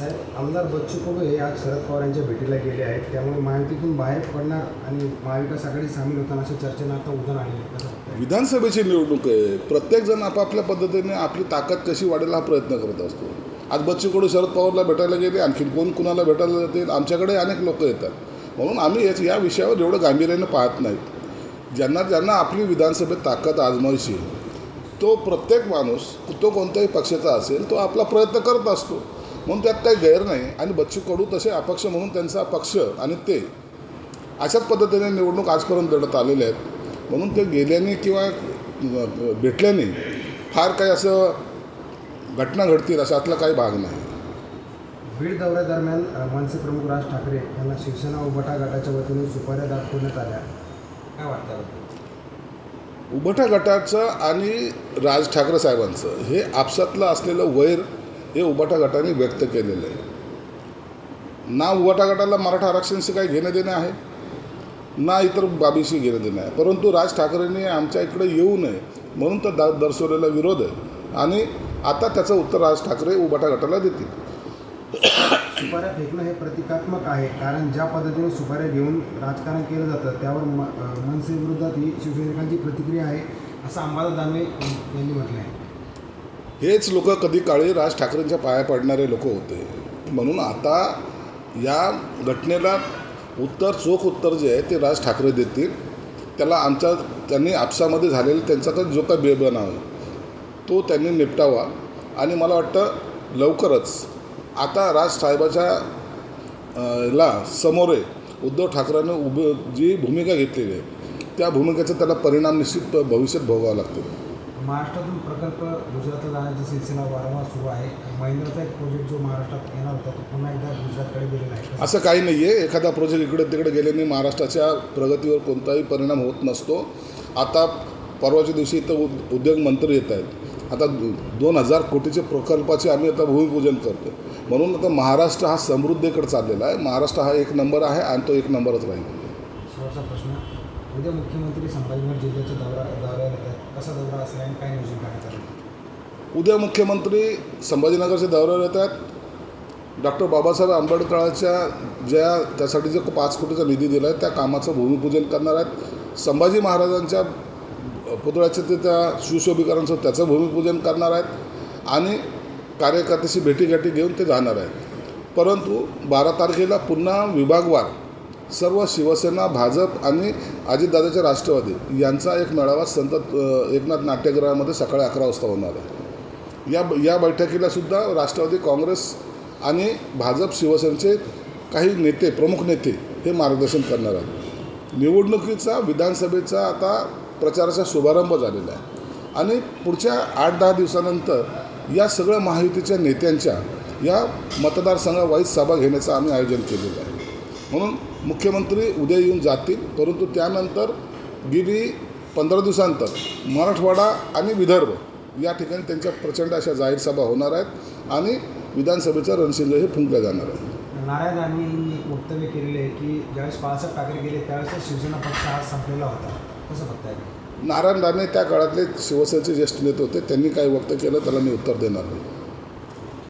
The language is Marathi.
साहेब आमदार बच्चू कडू हे आज शरद पवार यांच्या भेटीला गेले आहेत. त्यामुळे महायुतीतून बाहेर पडणार आणि महाविकास आघाडी सामील होताना अशा चर्चेनं आता उदाहरण आलेली आहे. विधानसभेची निवडणूक आहे. प्रत्येकजण आपापल्या पद्धतीने आपली ताकद कशी वाढेल हा प्रयत्न करत असतो. आज बच्चू कडू शरद पवारला भेटायला गेले आणखी कोण कुणाला भेटायला जातील? आमच्याकडे अनेक लोक येतात. म्हणून आम्ही याच या विषयावर एवढं गांभीर्याने पाहत नाहीत ज्यांना ज्यांना आपली विधानसभेत ताकद आजमायची तो प्रत्येक माणूस तो कोणत्याही पक्षाचा असेल तो आपला प्रयत्न करत असतो. म्हणून त्यात काही गैर नाही. आणि बच्चू कडू तसे अपक्ष म्हणून त्यांचा पक्ष आणि ते अशाच पद्धतीने निवडणूक आजपर्यंत लढत आलेल्या आहेत. म्हणून ते गेल्याने किंवा भेटल्याने फार काही असं घटना घडतील अशातला काही भाग नाही. बीड दौऱ्यादरम्यान मनसे प्रमुख राज ठाकरे यांना शिवसेना उभाटा गटाच्या वतीने सुपाऱ्या दाखवण्यात आल्या. काय वाटतं उभटा गटाचं आणि राज ठाकरे साहेबांचं हे आपसातलं असलेलं वैर हे उबाटा गटाने व्यक्त केलेलं आहे. ना उबाटा गटाला मराठा आरक्षणाशी काही घेणं देणं आहे ना इतर बाबीशी घेणं देणं आहे. परंतु राज ठाकरेंनी आमच्या इकडे येऊ नये म्हणून तर दा दर्शवलेला विरोध आहे. आणि आता त्याचं उत्तर राज ठाकरे उबाटा गटाला देतील. सुपाऱ्या फेकणं हे प्रतिकात्मक आहे कारण ज्या पद्धतीने सुपाऱ्या घेऊन राजकारण केलं जातं त्यावर म मनसे विरोधात ही शिवसैनिकांची प्रतिक्रिया आहे असं अंबादास दानवे यांनी म्हटलं आहे हेच लोक कधी काळी राज ठाकरेंच्या पाया पडणारे लोक होते. म्हणून आता या घटनेला उत्तर चोख उत्तर जे आहे ते राज ठाकरे देतील. त्याला आमच्या त्यांनी आपसामध्ये झालेला त्यांचा तर जो काही बेबनाव आहे तो त्यांनी निपटावा. आणि मला वाटतं लवकरच आता राज साहेबाच्या ला समोरे उद्धव ठाकरेंनी उभे जी भूमिका घेतलेली आहे त्या भूमिकेचा त्याला परिणाम निश्चित भविष्यात भोगावा लागतो महाराष्ट्रातून प्रकल्प गुजरातला जाण्याचा सिलसिला वारंवार सुरू आहे. महिंद्राचा एक प्रोजेक्ट जो महाराष्ट्रात येणार होता तो पुन्हा एकदा गुजरातकडे गेलेला आहे. असं काही नाही आहे एखादा प्रोजेक्ट इकडे तिकडे गेल्याने महाराष्ट्राच्या प्रगतीवर कोणताही परिणाम होत नसतो. आता परवाच्या दिवशी इथं उद उद्योग मंत्री येत आहेत. आता दोन हजार कोटीचे प्रकल्पाचे आम्ही आता भूमिपूजन करतो म्हणून आता महाराष्ट्र हा समृद्धीकडे चाललेला आहे. महाराष्ट्र हा एक नंबर आहे आणि तो एक नंबरच राहील. शेवटचा प्रश्न. उद्या मुख्यमंत्री संभाजीनगर जिल्ह्याच्या दौरा दौऱ्यावर येतात कसा दौरा असेल आणि काय नियोजन करण्यात आलं? उद्या मुख्यमंत्री संभाजीनगरच्या दौऱ्यावर येतात डॉक्टर बाबासाहेब आंबेडकरांच्या ज्या त्यासाठी जे पाच कोटीचा निधी दिला आहे त्या कामाचं भूमिपूजन करणार आहेत. संभाजी महाराजांच्या पुतळ्याचं ते त्या सुशोभीकरणचं त्याचं भूमिपूजन करणार आहेत. आणि कार्यकर्त्याशी भेटीगाठी घेऊन ते जाणार आहेत. परंतु बारा तारखेला पुन्हा विभागवार सर्व शिवसेना भाजप आणि अजितदादाचे राष्ट्रवादी यांचा एक मेळावा संत एकनाथ नाट्यगृहामध्ये सकाळी अकरा वाजता होणार आहे. या या बैठकीला सुद्धा राष्ट्रवादी काँग्रेस आणि भाजप शिवसेनेचे काही नेते प्रमुख नेते हे मार्गदर्शन करणार आहेत. निवडणुकीचा विधानसभेचा आता प्रचाराचा शुभारंभ झालेला आहे. आणि पुढच्या आठ दहा दिवसानंतर या सगळ्या महायुतीच्या नेत्यांच्या या मतदारसंघावाईज सभा घेण्याचं आम्ही आयोजन केलेलं आहे. म्हणून मुख्यमंत्री उद्या येऊन जातील परंतु त्यानंतर गेली पंधरा दिवसांतर मराठवाडा आणि विदर्भ या ठिकाणी त्यांच्या प्रचंड अशा जाहीर सभा होणार आहेत आणि विधानसभेचं रणशिंग हे फुंकलं जाणार आहे. नारायण राणे यांनी एक वक्तव्य केलेलं आहे की ज्यावेळेस बाळासाहेब ठाकरे गेले त्यावेळेस शिवसेना पक्ष हा संपलेला होता. कसं बघताय नारायण राणे त्या काळातले शिवसेनेचे ज्येष्ठ नेते होते त्यांनी काय वक्त केलं त्याला मी उत्तर देणार नाही.